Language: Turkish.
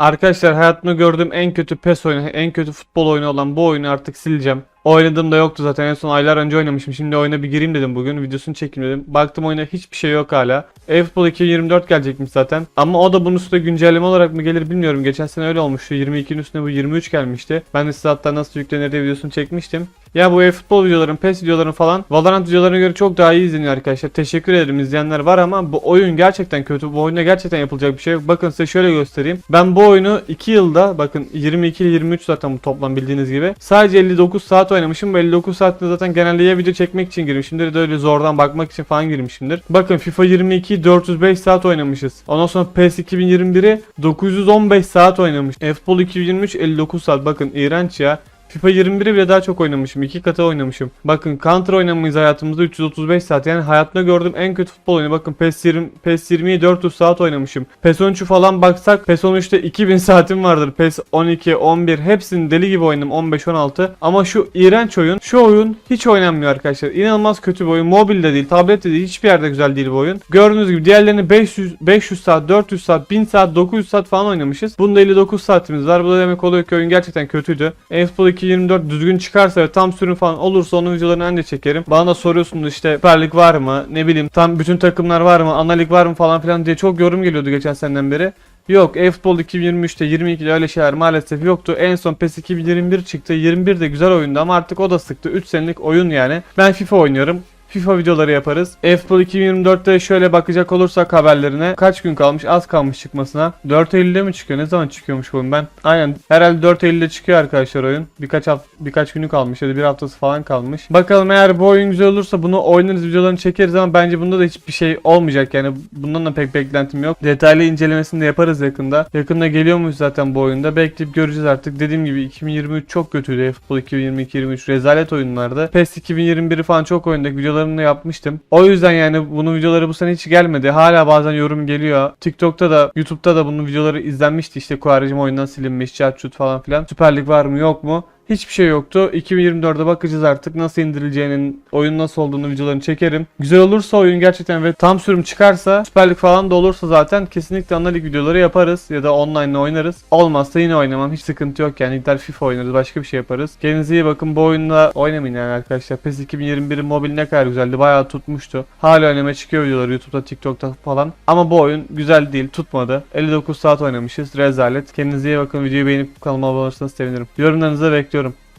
Arkadaşlar hayatımda gördüğüm en kötü PES oyunu, en kötü futbol oyunu olan bu oyunu artık sileceğim. Oynadığım da yoktu zaten en son aylar önce oynamışım. Şimdi oyuna bir gireyim dedim bugün. Videosunu çekeyim dedim. Baktım oyuna hiçbir şey yok hala. eFootball 2024 gelecekmiş zaten. Ama o da bunun üstüne güncelleme olarak mı gelir bilmiyorum. Geçen sene öyle olmuştu. 22'nin üstüne bu 23 gelmişti. Ben de size hatta nasıl yüklenir diye videosunu çekmiştim. Ya bu eFootball videoların, PES videoların falan Valorant videolarına göre çok daha iyi izleniyor arkadaşlar. Teşekkür ederim izleyenler var ama bu oyun gerçekten kötü. Bu oyunda gerçekten yapılacak bir şey yok. Bakın size şöyle göstereyim. Ben bu oyunu 2 yılda bakın 22 ile 23 zaten bu toplam bildiğiniz gibi. Sadece 59 saat oynamışım. Bu 59 saatte zaten genelde ya video çekmek için girmişimdir da öyle zordan bakmak için falan girmişimdir. Bakın FIFA 22'yi 405 saat oynamışız. Ondan sonra PES 2021'i 915 saat oynamış. eFootball 2023 59 saat. Bakın iğrenç ya. FIFA 21'i bile daha çok oynamışım. iki katı oynamışım. Bakın Counter oynamayız hayatımızda 335 saat. Yani hayatımda gördüğüm en kötü futbol oyunu. Bakın PES 20, PES 20'yi 400 saat oynamışım. PES 13'ü falan baksak PES 13'te 2000 saatim vardır. PES 12, 11 hepsini deli gibi oynadım. 15, 16. Ama şu iğrenç oyun, şu oyun hiç oynanmıyor arkadaşlar. İnanılmaz kötü bir oyun. Mobilde değil, tablette değil, hiçbir yerde güzel değil bu oyun. Gördüğünüz gibi diğerlerini 500, 500 saat, 400 saat, 1000 saat, 900 saat falan oynamışız. Bunda 59 saatimiz var. Bu da demek oluyor ki oyun gerçekten kötüydü. Enfutbol 2 22-24 düzgün çıkarsa ve tam sürüm falan olursa onun videolarını ben de çekerim. Bana da soruyorsunuz işte Süper Lig var mı? Ne bileyim tam bütün takımlar var mı? Ana Lig var mı falan filan diye çok yorum geliyordu geçen seneden beri. Yok e-futbol 2023'te 22'de öyle şeyler maalesef yoktu. En son PES 2021 çıktı. 21 de güzel oyundu ama artık o da sıktı. 3 senelik oyun yani. Ben FIFA oynuyorum. FIFA videoları yaparız. eFootball 2024'te şöyle bakacak olursak haberlerine kaç gün kalmış? Az kalmış çıkmasına. 4 Eylül'de mi çıkıyor? Ne zaman çıkıyormuş bu oyun? Ben aynen herhalde 4 Eylül'de çıkıyor arkadaşlar oyun. Birkaç haft birkaç günü kalmış ya da bir haftası falan kalmış. Bakalım eğer bu oyun güzel olursa bunu oynarız videolarını çekeriz ama bence bunda da hiçbir şey olmayacak yani bundan da pek beklentim yok. Detaylı incelemesini de yaparız yakında. Yakında geliyor muyuz zaten bu oyunda? Bekleyip göreceğiz artık. Dediğim gibi 2023 çok kötüydü. eFootball 2022-23 rezalet oyunlardı. PES 2021'i falan çok oynadık. Videolarını da yapmıştım. O yüzden yani bunun videoları bu sene hiç gelmedi. Hala bazen yorum geliyor. TikTok'ta da YouTube'da da bunun videoları izlenmişti. İşte Kuaricim oyundan silinmiş, chat falan filan. Süper Lig var mı yok mu? Hiçbir şey yoktu. 2024'de bakacağız artık nasıl indirileceğinin, oyun nasıl olduğunu videolarını çekerim. Güzel olursa oyun gerçekten ve tam sürüm çıkarsa, Süper Lig falan da olursa zaten kesinlikle ana lig videoları yaparız ya da online oynarız. Olmazsa yine oynamam. Hiç sıkıntı yok yani. Gider FIFA oynarız, başka bir şey yaparız. Kendinize iyi bakın. Bu oyunda oynamayın yani arkadaşlar. PES 2021'in mobil ne kadar güzeldi. Bayağı tutmuştu. Hala oynamaya çıkıyor videoları YouTube'da, TikTok'ta falan. Ama bu oyun güzel değil, tutmadı. 59 saat oynamışız. Rezalet. Kendinize iyi bakın. Videoyu beğenip kanalıma abone olursanız sevinirim. Yorumlarınızı da bekliyorum.